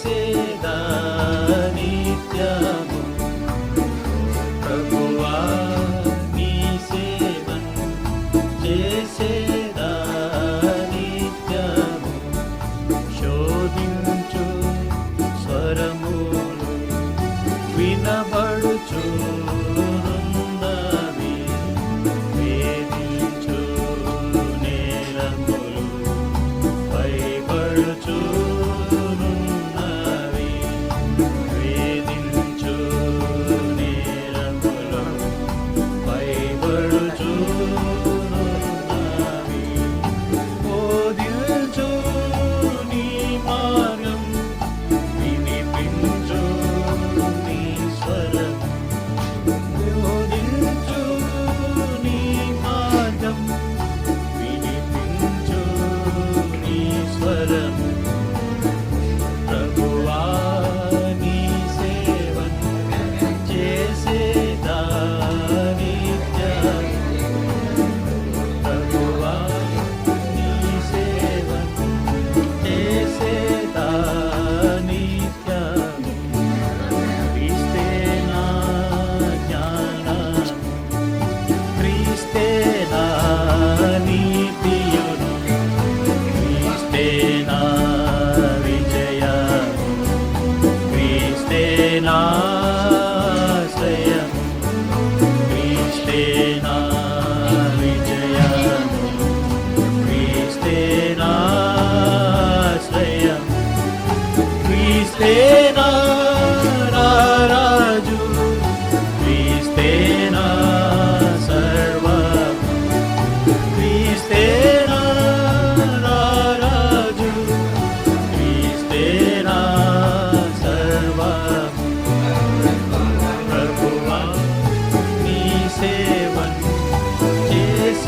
చేసేదా నిత్యమే?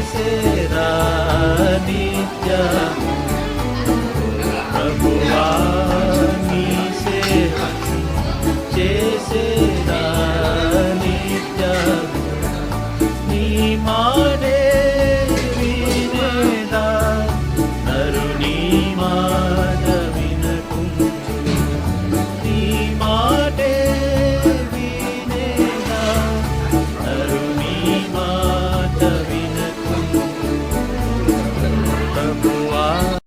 చేసేరా నిత్యము ప్రభువా నీ చేసే